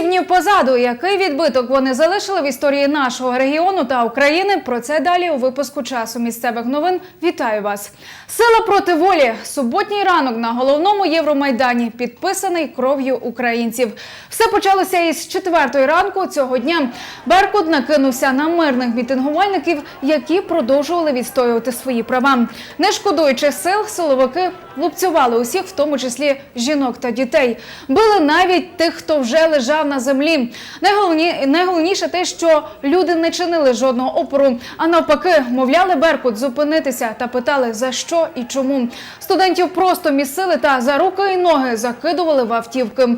Сім днів позаду, який відбиток вони залишили в історії нашого регіону та України. Про це далі у випуску часу місцевих новин. Вітаю вас! Сила проти волі. Суботній ранок на головному Євромайдані підписаний кров'ю українців. Все почалося із четвертої ранку цього дня. Беркут накинувся на мирних мітингувальників, які продовжували відстоювати свої права. Не шкодуючи сил, силовики лупцювали усіх, в тому числі жінок та дітей. Били навіть тих, хто вже лежав на землі. Найголовні... Найголовніше те, що люди не чинили жодного опору, а навпаки, мовляли Беркут зупинитися та питали за що і чому. Студентів просто місили та за руки і ноги закидували в автівки.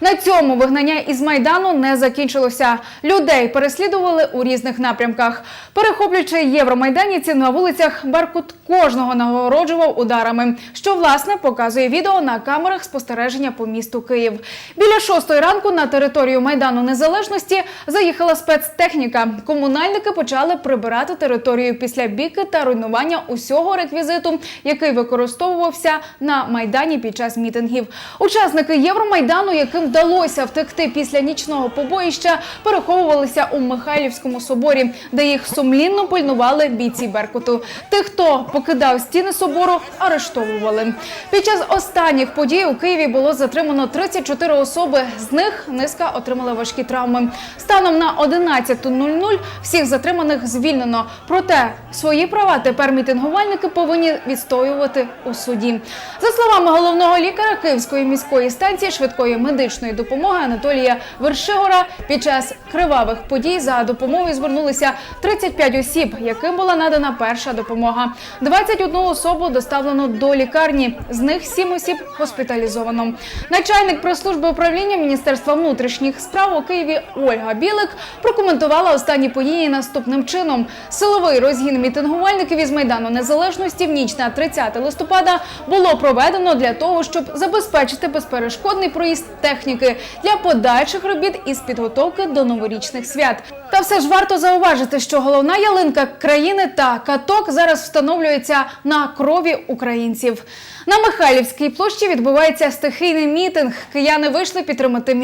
На цьому вигнання із майдану не закінчилося. Людей переслідували у різних напрямках. Перехоплюючи євромайданівців на вулицях, Беркут кожного нагороджував ударами, що власне показує відео на камерах спостереження по місту Київ. Біля шостої ранку на територію майдану незалежності заїхала спецтехніка. Комунальники почали прибирати територію після біки та руйнування усього реквізиту, який використовувався на майдані під час мітингів. Учасники Євромайдану, яким вдалося втекти після нічного побоїща, переховувалися у Михайлівському соборі, де їх сумлінно пильнували бійці Беркуту. Тих, хто покидав стіни собору, арештовували. Під час останніх подій у Києві було затримано 34 особи. З них низка отримали важкі травми. Станом на 11.00 всіх затриманих звільнено. Проте свої права тепер мітингувальники повинні відстоювати у суді. За словами головного лікаря Київської міської станції швидкої медичної допомоги Анатолія Вершигора, під час кривавих подій за допомогою звернулися 35 осіб, яким була надана перша допомога. 21 особу доставлено до лікарні. З них 7 осіб госпіталізовано. Начальник прес-служби управління Міністерства внутрішніх справ у Києві Ольга Білик прокоментувала останні події наступним чином: силовий розгін мітингувальників із майдану незалежності в ніч на 30 листопада було проведено для того, щоб забезпечити безперешкодний проїзд техніки для подальших робіт із підготовки до новорічних свят. Та все ж варто зауважити, що головна ялинка країни та каток зараз встановлюється на крові українців. На Михайлівській площі відбувається стихійний мітинг. Кияни вийшли підтримати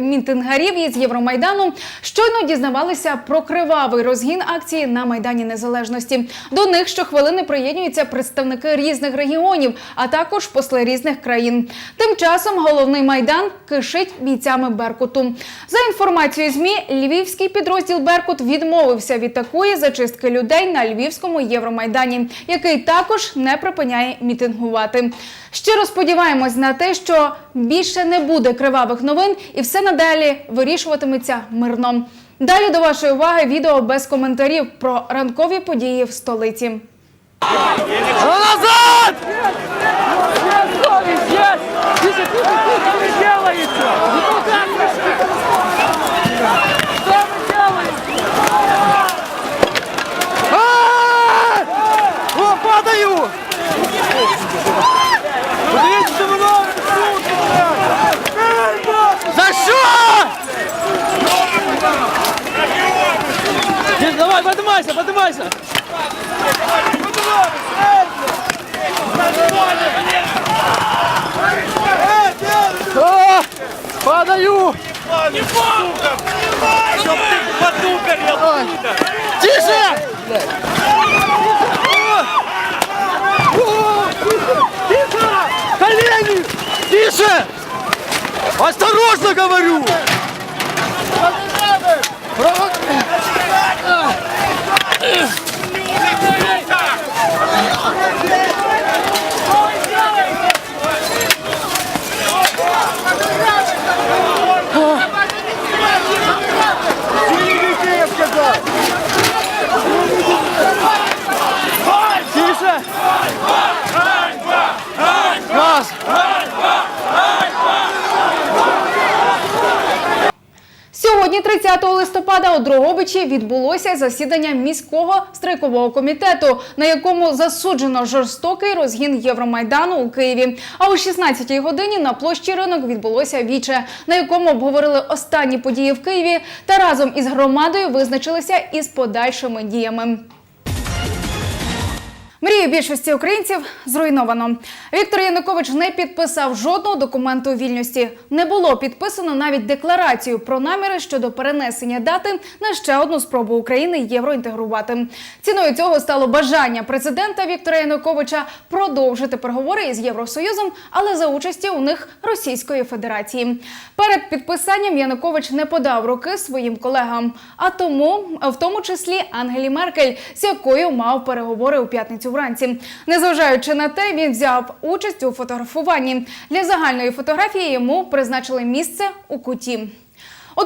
мітингарів із Євромайдану. Щойно дізнавалися про кривавий розгін акції на Майдані Незалежності. До них щохвилини приєднуються представники різних регіонів, а також посли різних країн. Тим часом головний майдан кишить бійцями Беркуту. За інформацією ЗМІ, львівський підрозділ Беркут відмовився від такої зачистки людей на львівському Євромайдані, який також не припиняє мітингувати. Щиро сподіваємось на те, що більше не буде кривавих новин, і все надалі вирішуватиметься мирно. Далі до вашої уваги відео без коментарів про ранкові події в столиці. назад! Здесь! Тише, тише, тише, что поднимайся! А, Падаю! Не! Чтоб ты подукарил оттуда! Тише! Тише! Колени! Тише! Осторожно говорю! Прово- Yeah. Сьогодні, 30 листопада, у Дрогобичі відбулося засідання міського страйкового комітету, на якому засуджено жорстокий розгін Євромайдану у Києві. А о 16-й годині на площі ринок відбулося віче, на якому обговорили останні події в Києві та разом із громадою визначилися із подальшими діями. Мрію більшості українців зруйновано. Віктор Янукович не підписав жодного документу вільності. Не було підписано навіть декларацію про наміри щодо перенесення дати на ще одну спробу України євроінтегрувати. Ціною цього стало бажання президента Віктора Януковича продовжити переговори із Євросоюзом, але за участі у них Російської Федерації. Перед підписанням Янукович не подав руки своїм колегам, а тому, в тому числі Ангелі Меркель, з якою мав переговори у п'ятницю вранці. Незважаючи на те, він взяв участь у фотографуванні. Для загальної фотографії йому призначили місце у куті. У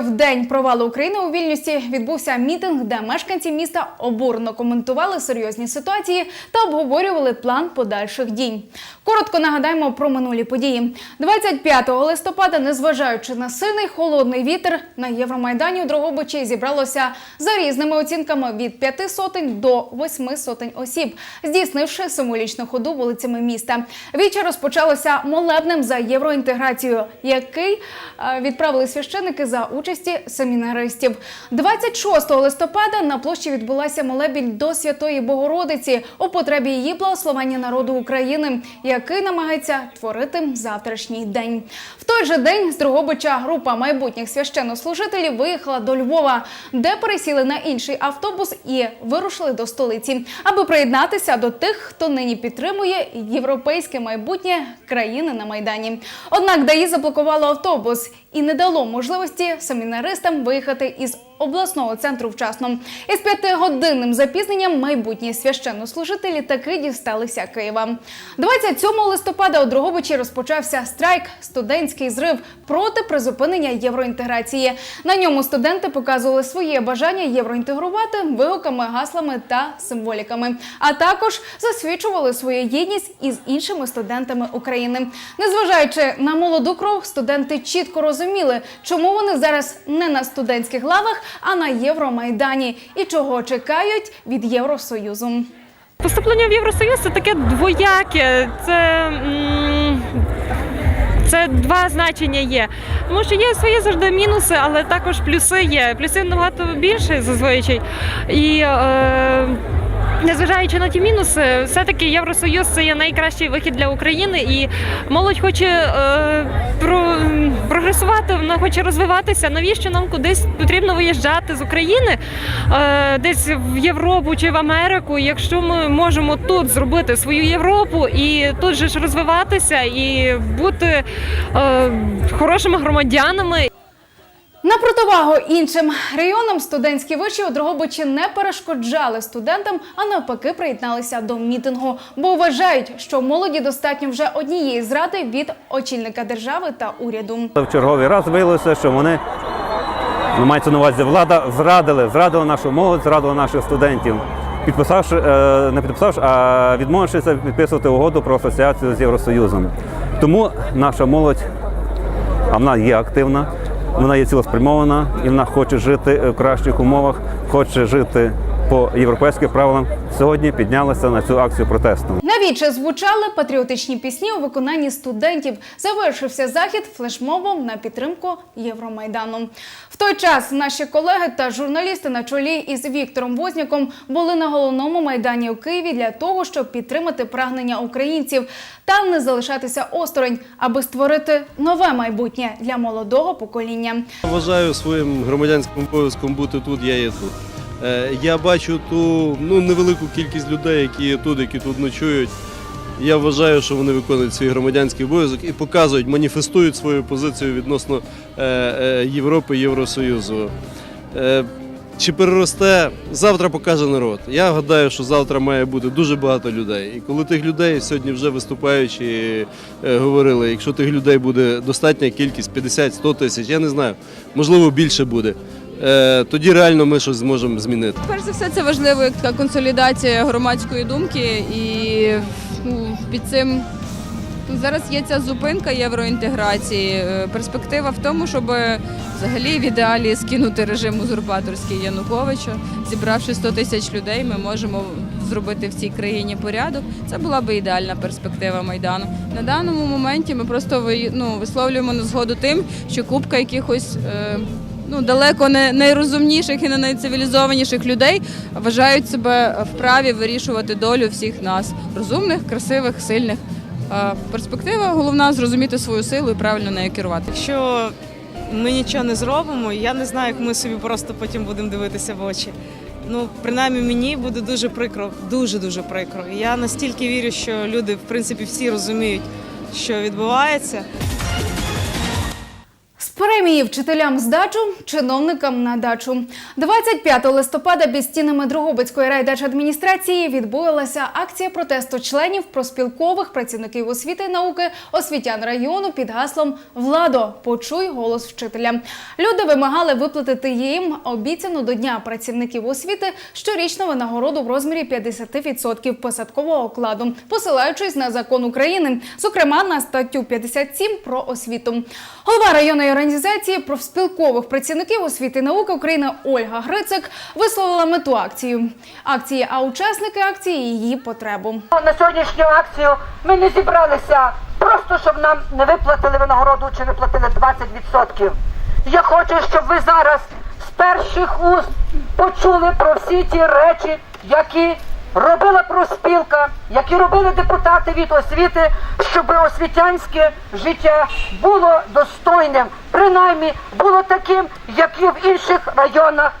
в день провалу України у Вільнюсі відбувся мітинг, де мешканці міста обурено коментували серйозні ситуації та обговорювали план подальших дій. Коротко нагадаємо про минулі події. 25 листопада, незважаючи на сильний холодний вітер, на Євромайдані у Дрогобичі зібралося за різними оцінками від 5 сотень до 8 сотень осіб, здійснивши символічну ходу вулицями міста. Віче розпочалося молебнем за євроінтеграцію, який е, відправили священники за участі семінаристів. 26 листопада на площі відбулася молебіль до Святої Богородиці у потребі її благословення народу України, який намагається творити завтрашній день. В той же день з Дрогобича група майбутніх священнослужителів виїхала до Львова, де пересіли на інший автобус і вирушили до столиці, аби приєднатися до тих, хто нині підтримує європейське майбутнє країни на майдані. Однак ДАІ заблокувало автобус і не дало можливості семінаристам виїхати із обласного центру вчасно. Із п'ятигодинним запізненням майбутні священнослужителі таки дісталися Києва. 27 листопада у Дрогобичі розпочався страйк студентський зрив проти призупинення євроінтеграції. На ньому студенти показували своє бажання євроінтегрувати вигуками, гаслами та символіками, а також засвідчували свою єдність із іншими студентами України. Незважаючи на молоду кров, студенти чітко розуміли, чому вони зараз не на студентських лавах, а на Євромайдані і чого чекають від Євросоюзу. Поступлення в Євросоюз це таке двояке. Це, це два значення є. Тому що є свої завжди мінуси, але також плюси є. Плюси набагато більше зазвичай. І е, незважаючи на ті мінуси, все-таки Євросоюз це є найкращий вихід для України, і молодь хоче е, про, прогресувати, вона хоче розвиватися. Навіщо нам кудись потрібно виїжджати з України, е, десь в Європу чи в Америку, якщо ми можемо тут зробити свою Європу і тут же ж розвиватися і бути е, хорошими громадянами. На противагу іншим районам студентські виші у Дрогобичі не перешкоджали студентам, а навпаки приєдналися до мітингу, бо вважають, що молоді достатньо вже однієї зради від очільника держави та уряду. В черговий раз виявилося, що вони ну, мається на увазі влада зрадили, зрадила нашу молодь, зрадила наших студентів, підписавши, е, не підписавши, а відмовившися підписувати угоду про асоціацію з Євросоюзом. Тому наша молодь, а вона є активна, вона є цілеспрямована і вона хоче жити в кращих умовах, хоче жити по європейських правилам. Сьогодні піднялася на цю акцію протесту. Навіче звучали патріотичні пісні у виконанні студентів. Завершився захід флешмобом на підтримку Євромайдану. В той час наші колеги та журналісти на чолі із Віктором Возняком були на головному майдані у Києві для того, щоб підтримати прагнення українців та не залишатися осторонь, аби створити нове майбутнє для молодого покоління. Вважаю своїм громадянським обов'язком бути тут, я є тут. Е, Я бачу ту ну, невелику кількість людей, які є тут, які тут ночують. Я вважаю, що вони виконують свій громадянський обов'язок і показують, маніфестують свою позицію відносно е, е, Європи, Євросоюзу. Чи переросте, завтра покаже народ. Я гадаю, що завтра має бути дуже багато людей. І коли тих людей сьогодні вже виступаючи говорили, якщо тих людей буде достатня кількість 50-100 тисяч, я не знаю, можливо більше буде. Е, Тоді реально ми щось зможемо змінити. Перш за все, це важливо як така консолідація громадської думки, і ну, під цим зараз є ця зупинка євроінтеграції. Е, Перспектива в тому, щоб взагалі в ідеалі скинути режим узурпаторський Януковича. Зібравши 100 тисяч людей, ми можемо зробити в цій країні порядок. Це була би ідеальна перспектива майдану. На даному моменті ми просто ну, висловлюємо незгоду тим, що купка якихось. Е, ну, далеко не найрозумніших і не найцивілізованіших людей вважають себе вправі вирішувати долю всіх нас розумних, красивих, сильних. Перспектива головна зрозуміти свою силу і правильно нею керувати. Якщо ми нічого не зробимо, я не знаю, як ми собі просто потім будемо дивитися в очі. Ну, принаймні мені буде дуже прикро, дуже дуже прикро. І Я настільки вірю, що люди, в принципі, всі розуміють, що відбувається. З премії вчителям здачу, чиновникам на дачу. 25 листопада під стінами Дрогобицької райдержадміністрації відбулася акція протесту членів проспілкових працівників освіти і науки освітян району під гаслом Владо, почуй голос вчителя. Люди вимагали виплатити їм обіцяну до дня працівників освіти щорічну винагороду в розмірі 50% посадкового окладу, посилаючись на закон України, зокрема на статтю 57 про освіту. Голова районної організації профспілкових працівників освіти і науки України Ольга Грицик висловила мету акції акції, а учасники акції її потребу. На сьогоднішню акцію ми не зібралися просто, щоб нам не виплатили винагороду чи не платили 20%. Я хочу, щоб ви зараз з перших уст почули про всі ті речі, які робила профспілка, які робили депутати від освіти, щоб освітянське життя було достойним, принаймні було таким, як і в інших районах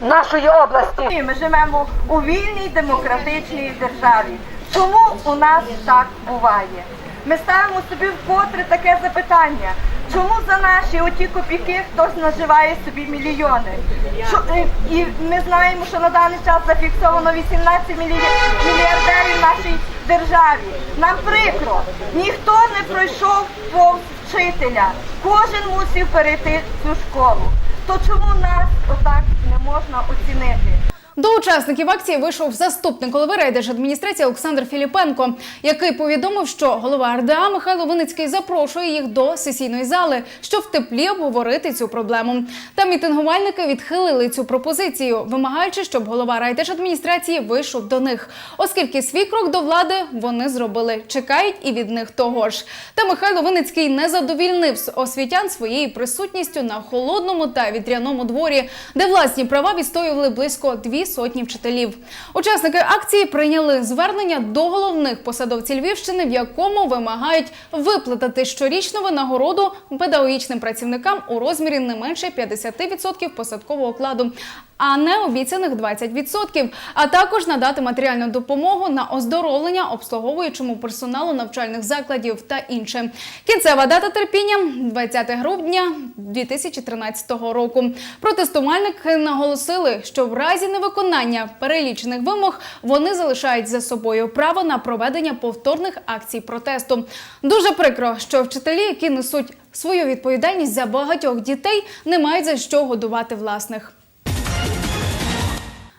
нашої області. Ми живемо у вільній демократичній державі. Чому у нас так буває? Ми ставимо собі вкотре таке запитання. Чому за наші оті копійки хтось наживає собі мільйони? Що, е, і ми знаємо, що на даний час зафіксовано 18 мілья- мільярдерів в нашій державі. Нам прикро, ніхто не пройшов повз вчителя. Кожен мусив перейти цю школу. То чому нас отак не можна оцінити? До учасників акції вийшов заступник голови райдержадміністрації Олександр Філіпенко, який повідомив, що голова РДА Михайло Виницький запрошує їх до сесійної зали, щоб в теплі обговорити цю проблему. Та мітингувальники відхилили цю пропозицію, вимагаючи, щоб голова райдержадміністрації вийшов до них, оскільки свій крок до влади вони зробили, чекають і від них того ж. Та Михайло Виницький не задовільнив освітян своєю присутністю на холодному та вітряному дворі, де власні права відстоювали близько дві сотні вчителів. Учасники акції прийняли звернення до головних посадовців Львівщини, в якому вимагають виплатити щорічну винагороду педагогічним працівникам у розмірі не менше 50% посадкового окладу, а не обіцяних 20%, а також надати матеріальну допомогу на оздоровлення обслуговуючому персоналу навчальних закладів та інше. Кінцева дата терпіння 20 грудня 2013 року. Протестувальники наголосили, що в разі невиконання перелічених вимог вони залишають за собою право на проведення повторних акцій протесту. Дуже прикро, що вчителі, які несуть свою відповідальність за багатьох дітей, не мають за що годувати власних.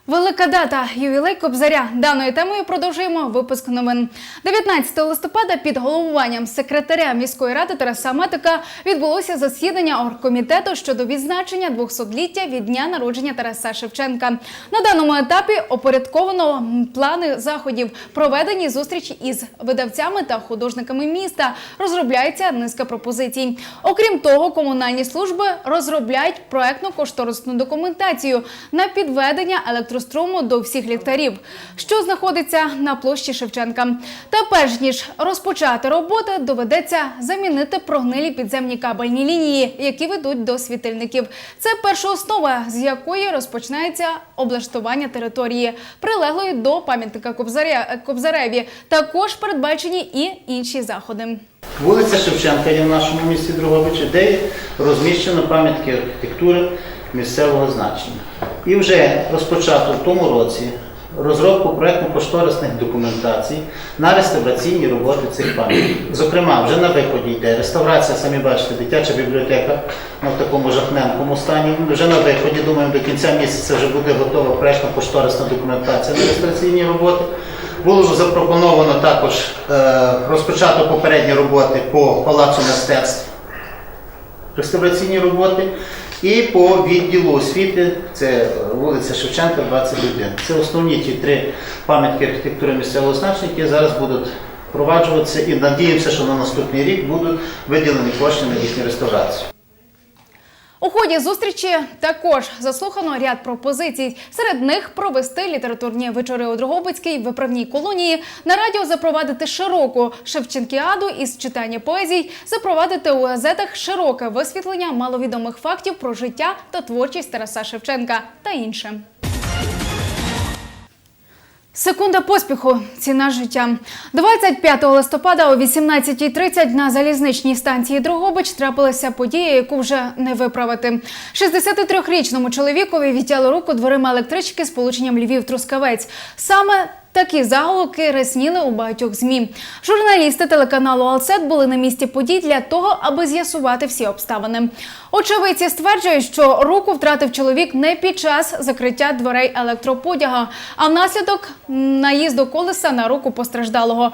Велика дата ювілей Кобзаря. Даною темою продовжуємо випуск новин. 19 листопада під головуванням секретаря міської ради Тараса Метика відбулося засідання оргкомітету щодо відзначення 200-ліття від дня народження Тараса Шевченка. На даному етапі опорядковано плани заходів, проведені зустрічі із видавцями та художниками міста. Розробляється низка пропозицій. Окрім того, комунальні служби розробляють проектно-кошторисну документацію на підведення електроструму до всіх ліхтарів, що знаходиться на площі Шевченка. Та перш ніж розпочати роботи, доведеться замінити прогнилі підземні кабельні лінії, які ведуть до світильників. Це перша основа, з якої розпочинається облаштування території, прилеглої до пам'ятника Кобзареві. Також передбачені і інші заходи. Вулиця Шевченка є в нашому місті Дрогобичі, де розміщено пам'ятки архітектури місцевого значення. І вже розпочато в тому році розробку проєктно-кошторисних документацій на реставраційні роботи цих пам'яток. Зокрема, вже на виході йде реставрація, самі бачите, дитяча бібліотека в такому жахненькому стані. Вже на виході, думаємо, до кінця місяця вже буде готова проєктно-кошторисна документація на реставраційні роботи. Було запропоновано також е, розпочато попередні роботи по Палацу мистецтв, реставраційні роботи, і по відділу освіти, це вулиця Шевченка, 21. Це основні ті три пам'ятки архітектури місцевого значення, які зараз будуть впроваджуватися і надіємося, що на наступний рік будуть виділені кошти на їхню реставрацію. У ході зустрічі також заслухано ряд пропозицій. Серед них провести літературні вечори у Дрогобицькій виправній колонії, на радіо запровадити широку Шевченкіаду із читання поезій, запровадити у газетах широке висвітлення маловідомих фактів про життя та творчість Тараса Шевченка та інше. Секунда поспіху. Ціна життя. 25 листопада о 18.30 на залізничній станції Дрогобич трапилася подія, яку вже не виправити. 63-річному чоловікові відтяли руку дверима електрички з полученням Львів-Трускавець. Саме Такі заголовки ресніли у багатьох змі. Журналісти телеканалу Алсет були на місці подій для того, аби з'ясувати всі обставини. Очевидці стверджують, що руку втратив чоловік не під час закриття дверей електроподяга, а внаслідок наїзду колеса на руку постраждалого.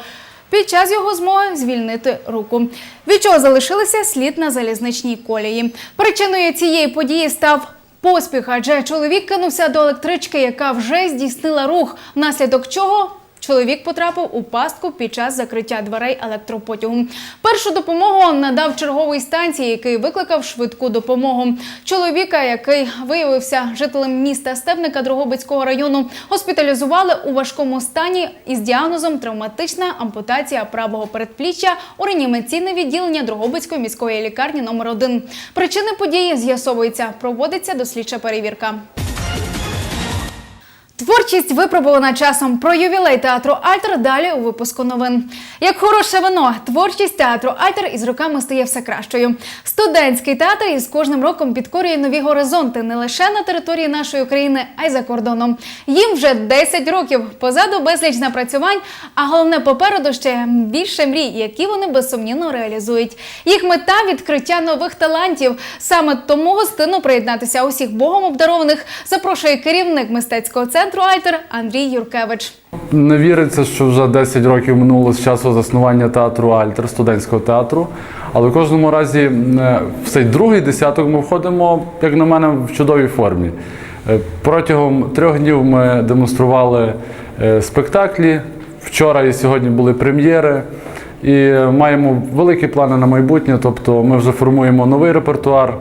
Під час його змоги звільнити руку. Від чого залишилися слід на залізничній колії. Причиною цієї події став Поспіх, адже чоловік кинувся до електрички, яка вже здійснила рух, внаслідок чого чоловік потрапив у пастку під час закриття дверей електропотягу. Першу допомогу надав черговий станції, який викликав швидку допомогу. Чоловіка, який виявився жителем міста Степника Дрогобицького району, госпіталізували у важкому стані із діагнозом травматична ампутація правого передпліччя у реанімаційне відділення Дрогобицької міської лікарні номер 1 Причини події з'ясовуються. Проводиться дослідча перевірка. Творчість випробувана часом про ювілей театру Альтер. Далі у випуску новин. Як хороше вино, творчість театру Альтер із роками стає все кращою. Студентський театр із кожним роком підкорює нові горизонти не лише на території нашої країни, а й за кордоном. Їм вже 10 років. Позаду безліч напрацювань, а головне попереду ще більше мрій, які вони безсумнівно реалізують. Їх мета відкриття нових талантів. Саме тому гостину приєднатися усіх богом обдарованих запрошує керівник мистецького центру Альтер Андрій Юркевич. Не віриться, що вже 10 років минуло з часу заснування театру Альтер, студентського театру. Але в кожному разі е, в цей другий десяток ми входимо, як на мене, в чудовій формі. Е, Протягом трьох днів ми демонстрували е, спектаклі. Вчора і сьогодні були прем'єри. І маємо великі плани на майбутнє, тобто ми вже формуємо новий репертуар.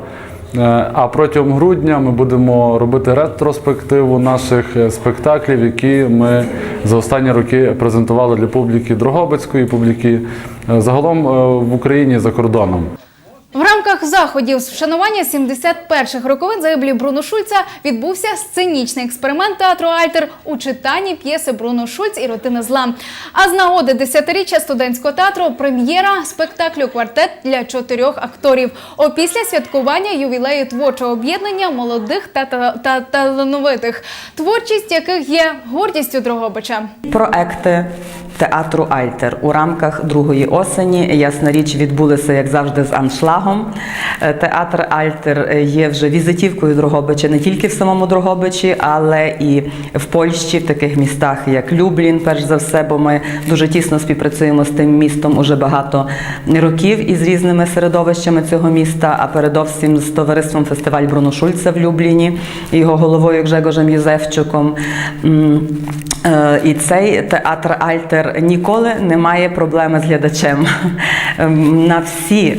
Е, А протягом грудня ми будемо робити ретроспективу наших е, спектаклів, які ми за останні роки презентували для публіки Дрогобицької, публіки е, загалом в Україні за кордоном. В рамках заходів з вшанування 71-х роковин загиблі Бруно Шульца відбувся сценічний експеримент театру Альтер у читанні п'єси Бруно Шульц і Ротина зла. А з нагоди десятиріччя студентського театру прем'єра спектаклю Квартет для чотирьох акторів. Опісля святкування ювілею творчого об'єднання молодих та, та, та талановитих, творчість яких є гордістю Дрогобича. Проекти театру Альтер у рамках другої осені, ясна річ, відбулися, як завжди, з аншлагом. Е, Театр Альтер є вже візитівкою Дрогобича не тільки в самому Дрогобичі, але і в Польщі, в таких містах, як Люблін, перш за все, бо ми дуже тісно співпрацюємо з тим містом уже багато років із різними середовищами цього міста, а передовсім з товариством фестиваль Бруно Шульца в Любліні, його головою Гжегожем Юзефчуком. Е, І цей театр Альтер ніколи не має проблеми з глядачем. Ем, На всі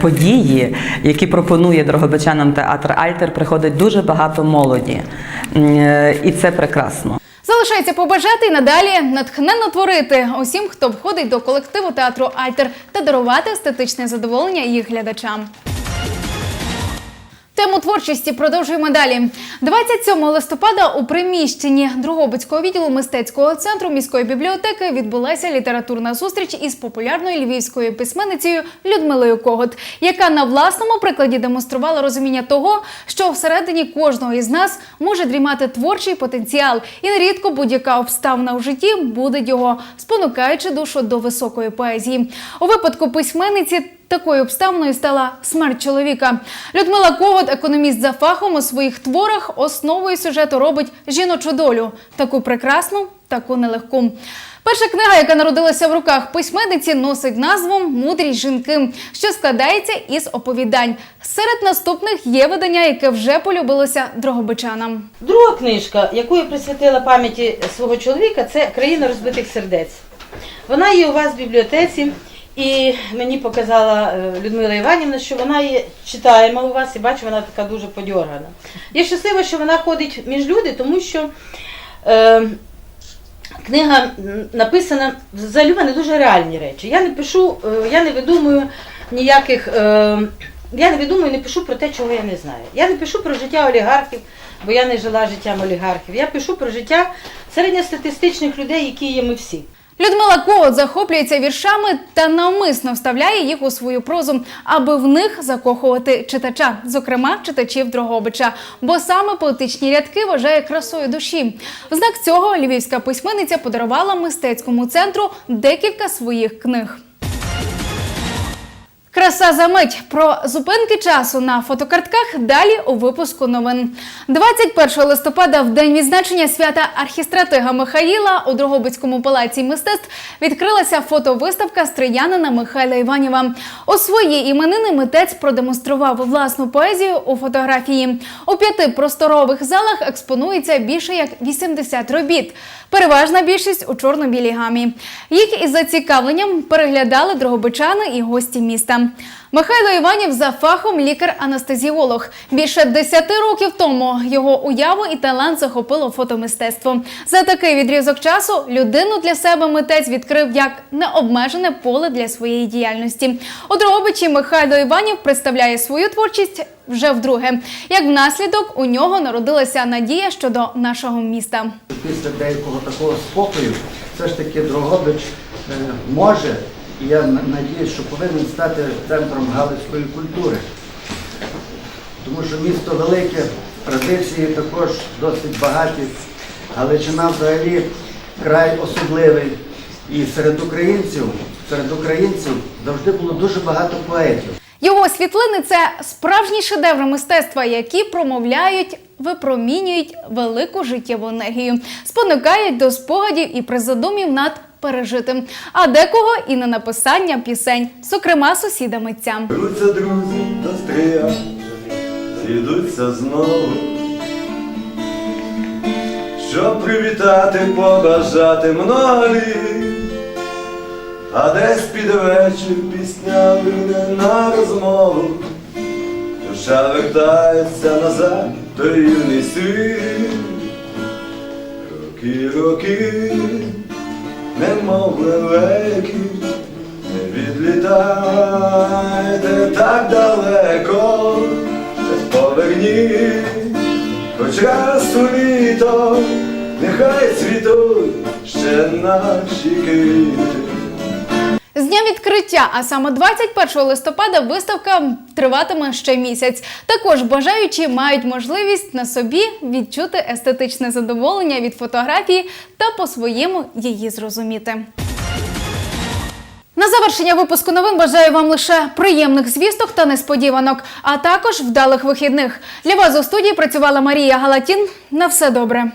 події, які пропонує дрогобичанам театр Альтер, приходить дуже багато молоді. І це прекрасно. Залишається побажати і надалі натхненно творити усім, хто входить до колективу театру Альтер та дарувати естетичне задоволення їх глядачам. Тему творчості продовжуємо далі. 27 листопада у приміщенні Другобицького відділу мистецького центру міської бібліотеки відбулася літературна зустріч із популярною львівською письменницею Людмилою Когот, яка на власному прикладі демонструвала розуміння того, що всередині кожного із нас може дрімати творчий потенціал, і нерідко будь-яка обставина в житті буде його, спонукаючи душу до високої поезії. У випадку письменниці Такою обставиною стала смерть чоловіка. Людмила Когот, економіст за фахом, у своїх творах основою сюжету робить жіночу долю, таку прекрасну, таку нелегку. Перша книга, яка народилася в руках письменниці, носить назву Мудрість жінки, що складається із оповідань. Серед наступних є видання, яке вже полюбилося дрогобичанам. Друга книжка, яку я присвятила пам'яті свого чоловіка, це Країна розбитих сердець. Вона є у вас в бібліотеці. І мені показала е, Людмила Іванівна, що вона є читаємо у вас і бачу, вона така дуже подьоргана. Я щаслива, що вона ходить між люди, тому що е, книга написана взагалі в мене дуже реальні речі. Я не пишу, е, я не видумую ніяких. Е, я не видумую, не пишу про те, чого я не знаю. Я не пишу про життя олігархів, бо я не жила життям олігархів. Я пишу про життя середньостатистичних людей, які є ми всі. Людмила Коот захоплюється віршами та навмисно вставляє їх у свою прозу, аби в них закохувати читача, зокрема читачів Дрогобича. Бо саме поетичні рядки вважає красою душі. В знак цього львівська письменниця подарувала мистецькому центру декілька своїх книг. Краса за мить про зупинки часу на фотокартках далі у випуску новин. 21 листопада, в день відзначення свята архістратига Михаїла у Дрогобицькому палаці мистецтв відкрилася фотовиставка стріянина Михайла Іванєва. У свої іменини митець продемонстрував власну поезію у фотографії. У п'яти просторових залах експонується більше як 80 робіт. Переважна більшість у чорно-білій гамі. Їх із зацікавленням переглядали дрогобичани і гості міста. Михайло Іванів за фахом лікар-анестезіолог. Більше 10 років тому його уяву і талант захопило фотомистецтво. За такий відрізок часу людину для себе митець відкрив як необмежене поле для своєї діяльності. У Дрогобичі Михайло Іванів представляє свою творчість вже вдруге. Як внаслідок у нього народилася надія щодо нашого міста. після деякого такого спокою все ж таки Дрогобич е, може, і я на- надіюсь, що повинен стати центром галицької культури. Тому що місто велике, традиції також досить багаті. Галичина взагалі край особливий. І серед українців, серед українців завжди було дуже багато поетів. Його світлини це справжні шедеври мистецтва, які промовляють, випромінюють велику життєву енергію, спонукають до спогадів і призадумів над пережитим, а декого і на написання пісень, зокрема сусіда митця. Беруться друзі до стрия, зійдуться знову, щоб привітати, побажати много а десь під вечір пісня вийде на розмову, душа вертається назад, той юний світ, роки, роки, немов лелеки, не відлітайте так далеко, поверніть, хоч раз у літо, нехай цвітуть ще наші квіти. З дня відкриття, а саме 21 листопада, виставка триватиме ще місяць. Також бажаючі мають можливість на собі відчути естетичне задоволення від фотографії та по-своєму її зрозуміти. На завершення випуску новин бажаю вам лише приємних звісток та несподіванок, а також вдалих вихідних. Для вас у студії працювала Марія Галатін. На все добре.